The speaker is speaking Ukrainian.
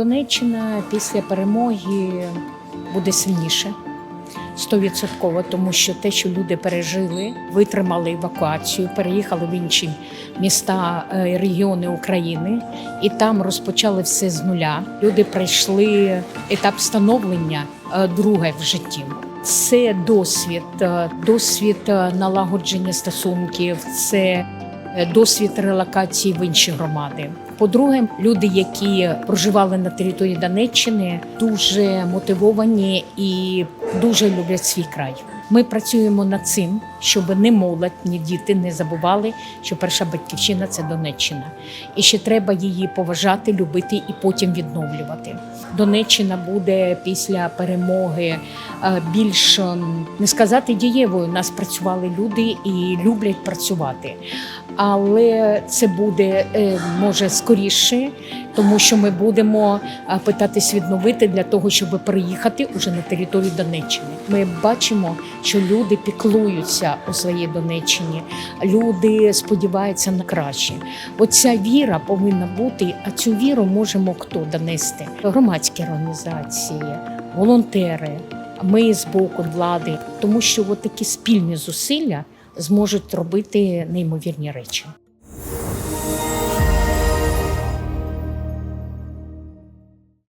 Донеччина після перемоги буде сильніше. Стовідсотково, тому що те, що люди пережили, витримали евакуацію, переїхали в інші міста е, регіони України, і там розпочали все з нуля. Люди пройшли етап становлення е, друге в житті. Це досвід, е, досвід налагодження стосунків, це досвід релокації в інші громади. По-друге, люди, які проживали на території Донеччини, дуже мотивовані і дуже люблять свій край. Ми працюємо над цим, щоб не молодь, ні діти не забували, що перша батьківщина це Донеччина, і ще треба її поважати, любити і потім відновлювати. Донеччина буде після перемоги е, більш ем, не сказати дієвою. У нас працювали люди і люблять працювати. Але це буде е, може скоріше, тому що ми будемо е, питатись відновити для того, щоб переїхати уже на територію Донеччини. Ми бачимо, що люди піклуються у своїй Донеччині, люди сподіваються на краще. Оця віра повинна бути, а цю віру можемо хто донести? Громадські організації, волонтери. Ми з боку влади, тому що от такі спільні зусилля зможуть робити неймовірні речі.